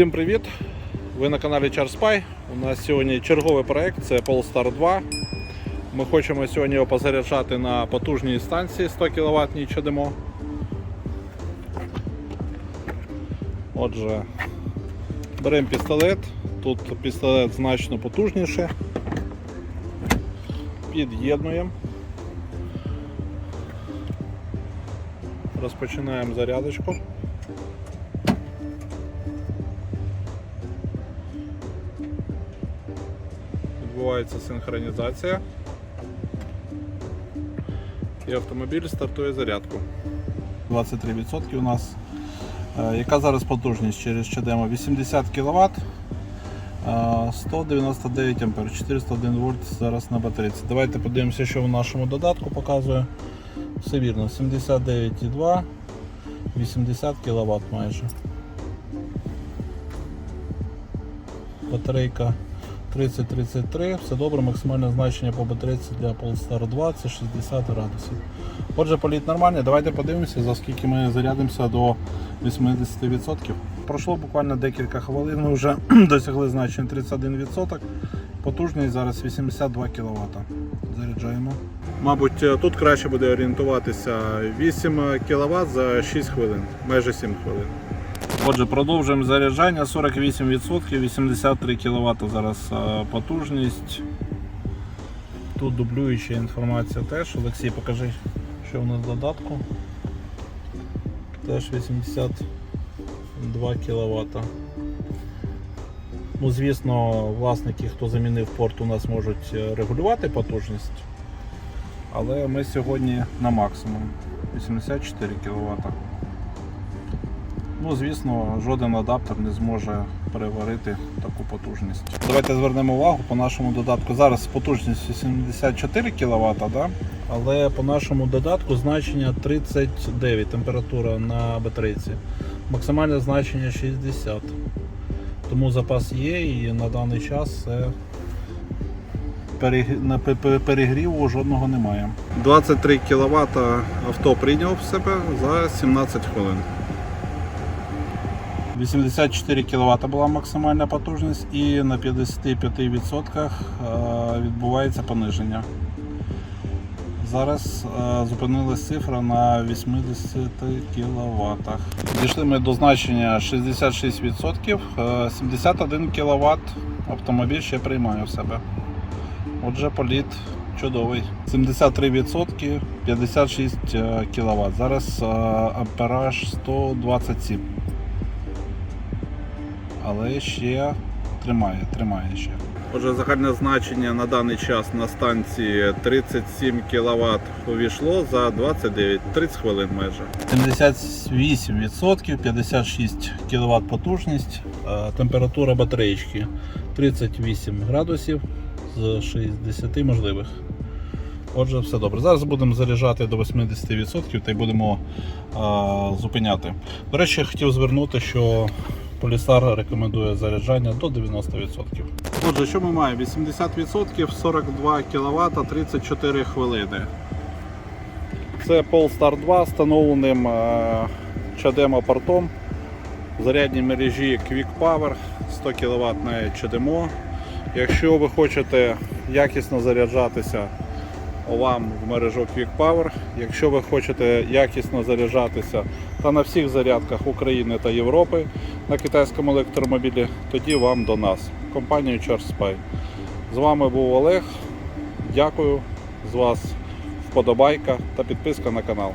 Всім привіт! Ви на каналі CharSpy. У нас сьогодні черговий проект, це Polestar 2. Ми хочемо сьогодні його позаряджати на потужній станції 100 кВт чадемо. Отже, беремо пістолет. Тут пістолет значно потужніший. Під'єднуємо. Розпочинаємо зарядочку. Відбувається синхронізація. І автомобіль стартує зарядку. 23% у нас. Е, Яка зараз потужність через чадемо? 80 кВт, 199 А, 401 вольт зараз на батарейці. Давайте подивимося, що в нашому додатку показує. Все вірно, 79,2, 80 кВт майже. Батарейка 30-33, все добре, максимальне значення по батарейці для Polestar 2 це 60 градусів. Отже, політ нормальний. Давайте подивимося, за скільки ми зарядимося до 80%. Пройшло буквально декілька хвилин, ми вже досягли значення 31%. Потужність зараз 82 кВт. Заряджаємо. Мабуть, тут краще буде орієнтуватися 8 кВт за 6 хвилин, майже 7 хвилин. Отже, продовжуємо заряджання 48%, 83 кВт зараз е, потужність. Тут дублююча інформація теж. Олексій, покажи, що в нас в додатку. Теж 82 кВт. Ну, звісно, власники, хто замінив порт, у нас можуть е, регулювати потужність. Але ми сьогодні на максимум 84 кВт. Ну, звісно, жоден адаптер не зможе переварити таку потужність. Давайте звернемо увагу по нашому додатку. Зараз потужність 84 кВт, да? але по нашому додатку значення 39 температура на батарейці. Максимальне значення 60. Тому запас є і на даний час на пе- пе- перегріву жодного немає. 23 кВт авто прийняв в себе за 17 хвилин. 84 кВт була максимальна потужність і на 55% е, відбувається пониження. Зараз е, зупинилась цифра на 80 кВт. Дійшли ми до значення 66%, е, 71 кВт автомобіль ще приймає в себе. Отже, політ чудовий. 73%, 56 кВт. Зараз е, ампераж 127 але ще тримає, тримає ще. Отже, загальне значення на даний час на станції 37 кВт увійшло за 29, 30 хвилин майже. 78%, 56 кВт потужність, е, температура батареїчки 38 градусів з 60 можливих. Отже, все добре. Зараз будемо заряджати до 80% та й будемо а, зупиняти. До речі, хотів звернути, що Полісар рекомендує заряджання до 90%. Отже, що ми маємо? 80%, 42 кВт, 34 хвилини. Це Polestar 2 встановленим е, чадемо портом в зарядній мережі Quick Power 100 кВт чадемо. Якщо ви хочете якісно заряджатися вам в мережу Quick Power. Якщо ви хочете якісно заряджатися та на всіх зарядках України та Європи на китайському електромобілі, тоді вам до нас, компанію ChargeSpy. З вами був Олег. Дякую. З вас вподобайка та підписка на канал.